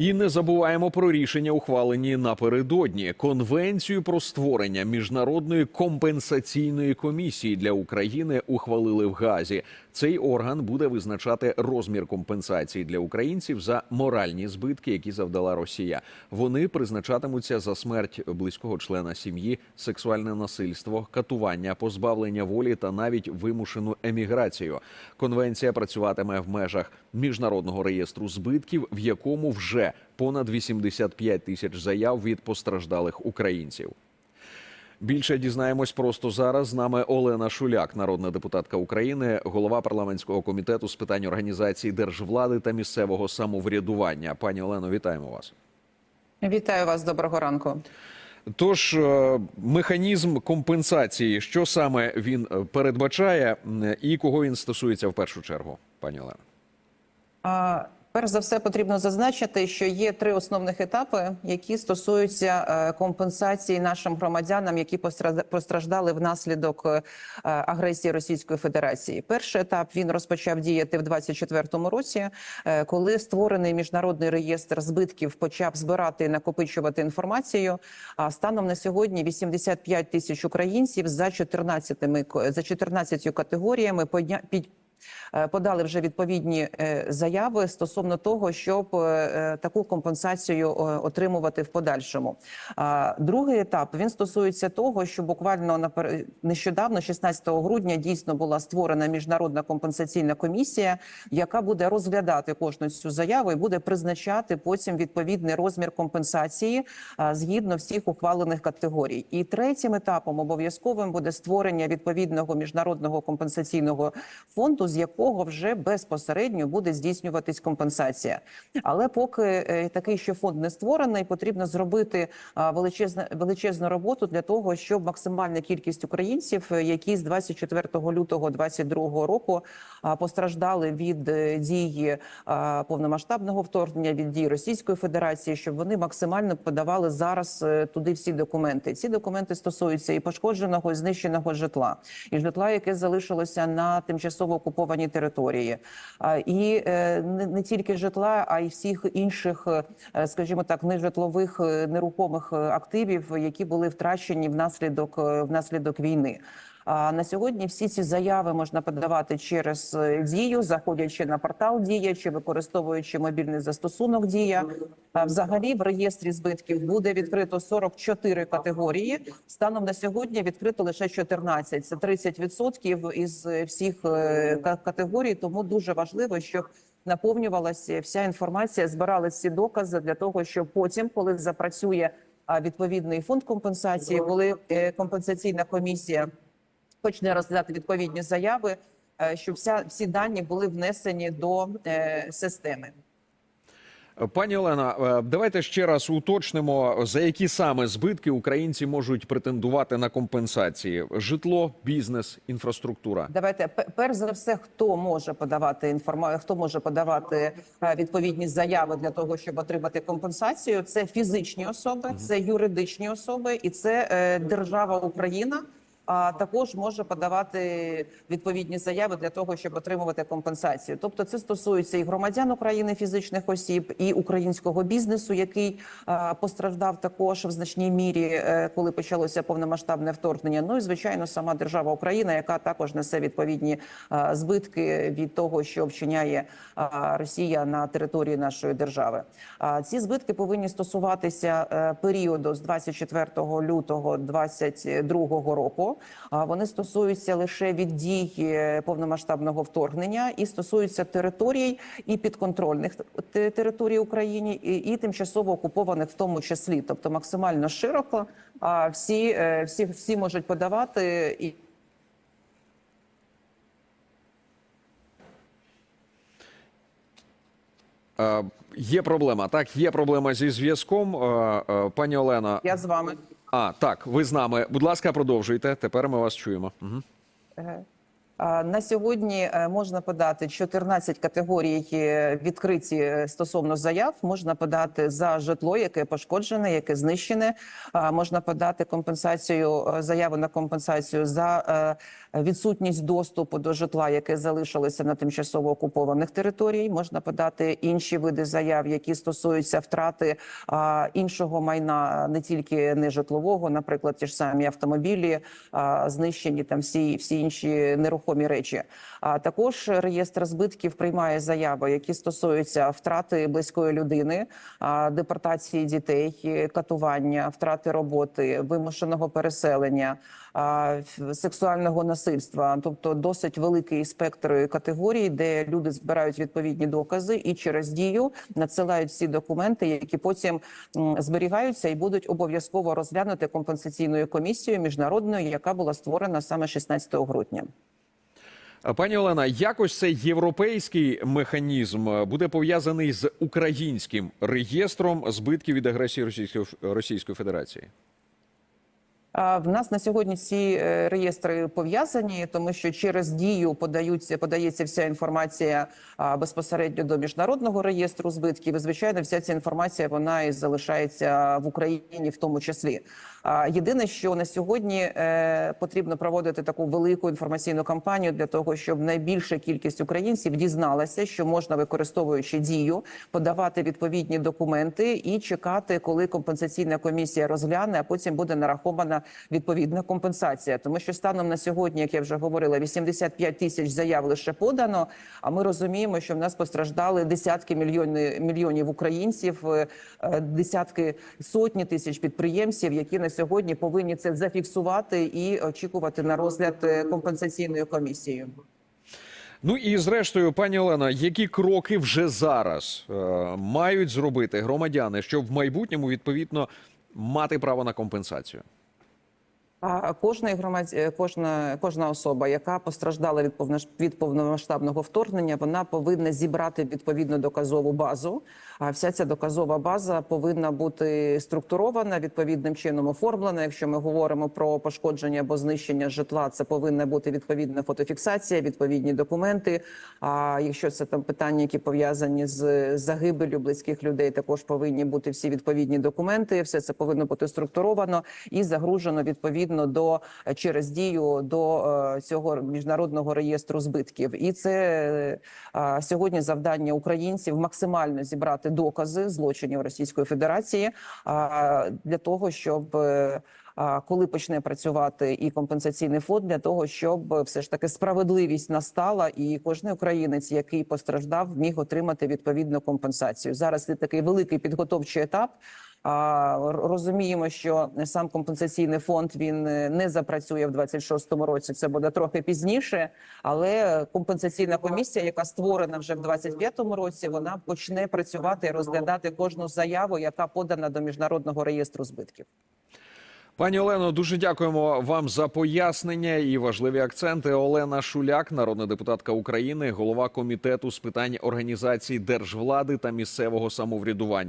І не забуваємо про рішення, ухвалені напередодні конвенцію про створення міжнародної компенсаційної комісії для України ухвалили в Газі. Цей орган буде визначати розмір компенсації для українців за моральні збитки, які завдала Росія. Вони призначатимуться за смерть близького члена сім'ї, сексуальне насильство, катування, позбавлення волі та навіть вимушену еміграцію. Конвенція працюватиме в межах міжнародного реєстру збитків, в якому вже понад 85 тисяч заяв від постраждалих українців. Більше дізнаємось просто зараз. З нами Олена Шуляк, народна депутатка України, голова парламентського комітету з питань організації держвлади та місцевого самоврядування. Пані Олено, вітаємо вас. Вітаю вас, доброго ранку. Тож е, механізм компенсації, що саме він е, передбачає, і кого він стосується в першу чергу, пані Олено? Перш за все, потрібно зазначити, що є три основних етапи, які стосуються е, компенсації нашим громадянам, які постражда- постраждали внаслідок е, агресії Російської Федерації. Перший етап він розпочав діяти в 2024 році, е, коли створений міжнародний реєстр збитків почав збирати і накопичувати інформацію. А станом на сьогодні 85 тисяч українців за 14 за 14 категоріями подали вже відповідні е, заяви стосовно того, щоб е, е, таку компенсацію е, отримувати в подальшому. Другий етап він стосується того, що буквально нещодавно, 16 грудня, дійсно була створена міжнародна компенсаційна комісія, яка буде розглядати кожну цю заяву і буде призначати потім відповідний розмір компенсації згідно всіх ухвалених категорій. І третім етапом обов'язковим буде створення відповідного міжнародного компенсаційного фонду, з якого вже безпосередньо буде здійснюватись компенсація. Але поки е, такий ще фонд не створений, потрібно зробити а, величезну величезну роботу для того, щоб максимальна кількість українців, е, які з 24 лютого 2022 року постраждали від е, дії повномасштабного вторгнення, від дії Російської Федерації, щоб вони максимально подавали зараз е, туди всі документи. Ці документи стосуються і пошкодженого, і знищеного житла, і житла, яке залишилося на тимчасово окупованій території, і е, не, тільки житла, а й всіх інших, е, скажімо так, нежитлових е, нерухомих активів, які були втрачені внаслідок внаслідок війни. А на сьогодні всі ці заяви можна подавати через е, дію, заходячи на портал Дія чи використовуючи мобільний застосунок Дія. Взагалі в реєстрі збитків буде відкрито 44 категорії. Станом на сьогодні відкрито лише 14. Це 30% із е, всіх е, категорій. Тому дуже важливо, щоб наповнювалася вся інформація, збирали всі докази для того, щоб потім, коли запрацює відповідний фонд компенсації, коли компенсаційна комісія почне розглядати відповідні заяви, е, щоб вся всі дані були внесені до е, системи. Пані Олена, е, давайте ще раз уточнимо, за які саме збитки українці можуть претендувати на компенсації: житло, бізнес, інфраструктура. Давайте перш за все, хто може подавати інформацію, хто може подавати відповідні заяви для того, щоб отримати компенсацію. Це фізичні особи, це юридичні особи, і це держава Україна. А також може подавати відповідні заяви для того, щоб отримувати компенсацію. Тобто, це стосується і громадян України, фізичних осіб, і українського бізнесу, який е, постраждав також в значній мірі, е, коли почалося повномасштабне вторгнення. Ну і звичайно, сама держава Україна, яка також несе відповідні е, збитки від того, що вчиняє Росія на території нашої держави. Ці збитки повинні стосуватися періоду з 24 лютого 2022 року. Вони стосуються лише від дій е, повномасштабного вторгнення і стосуються територій і підконтрольних територій Україні, і, і тимчасово окупованих в тому числі, тобто максимально широко. А всі, е, всі, всі можуть подавати і. Е, Є проблема. Так, є проблема зі зв'язком. Пані Олена, Я з вами. А так, ви з нами. Будь ласка, продовжуйте. Тепер ми вас чуємо. Угу. На сьогодні е, можна подати 14 категорій відкриті е, стосовно заяв. Можна подати за житло, яке пошкоджене, яке знищене. Можна подати компенсацію е, заяву на компенсацію за відсутність доступу до житла, яке залишилося на тимчасово окупованих територій. Можна подати інші види заяв, які стосуються втрати іншого майна, не тільки нежитлового, наприклад, ті ж самі автомобілі, знищені там всі, всі інші нерухомі речі. А також реєстр збитків приймає заяви, які стосуються втрати близької людини, депортації дітей, катування, втрати роботи, вимушеного переселення, сексуального насильства, тобто досить великий спектр категорій, де люди збирають відповідні докази і через дію надсилають всі документи, які потім зберігаються і будуть обов'язково розглянути компенсаційною комісією міжнародною, яка була створена саме 16 грудня. Пані Олена, якось цей європейський механізм е, буде пов'язаний з українським реєстром збитків від агресії Російської Російської Федерації. В нас на сьогодні ці е, реєстри пов'язані, тому що через дію подаються подається вся інформація безпосередньо до міжнародного реєстру збитків. І, звичайно, вся ця інформація вона і залишається в Україні, в тому числі. Єдине, що на сьогодні е, потрібно проводити таку велику інформаційну кампанію для того, щоб найбільша кількість українців дізналася, що можна використовуючи дію, подавати відповідні документи і чекати, коли компенсаційна комісія розгляне, а потім буде нарахована відповідна компенсація. Тому що станом на сьогодні, як я вже говорила, 85 тисяч заяв лише подано. А ми розуміємо, що в нас постраждали десятки мільйонів мільйонів українців, е, е, десятки сотні тисяч підприємців, які на сьогодні повинні це зафіксувати і очікувати на розгляд е, компенсаційною комісією. Ну і зрештою, пані Олена, які кроки вже зараз е, мають зробити громадяни, щоб в майбутньому відповідно мати право на компенсацію? А кожна громад... кожна кожна особа, яка постраждала від повнош... від повномасштабного вторгнення, вона повинна зібрати відповідну доказову базу. А вся ця доказова база повинна бути структурована відповідним чином оформлена. Якщо ми говоримо про пошкодження або знищення житла, це повинна бути відповідна фотофіксація, відповідні документи. А якщо це там питання, які пов'язані з загибелю близьких людей, також повинні бути всі відповідні документи. Все це повинно бути структуровано і загружено відповідно до через дію до е, цього міжнародного реєстру збитків. І це е, сьогодні завдання українців максимально зібрати докази злочинів Російської Федерації для того, щоб. е, Коли почне працювати і компенсаційний фонд для того, щоб все ж таки справедливість настала, і кожен українець, який постраждав, міг отримати відповідну компенсацію. Зараз це такий великий підготовчий етап. Розуміємо, що сам компенсаційний фонд він е, не запрацює в 26-му році. Це буде трохи пізніше, але компенсаційна комісія, яка створена вже в 25-му році, вона почне працювати і розглядати кожну заяву, яка подана до міжнародного реєстру збитків. Пані Олено, дуже дякуємо вам за пояснення і важливі акценти. Олена Шуляк, народна депутатка України, голова комітету з питань організації держвлади та місцевого самоврядування.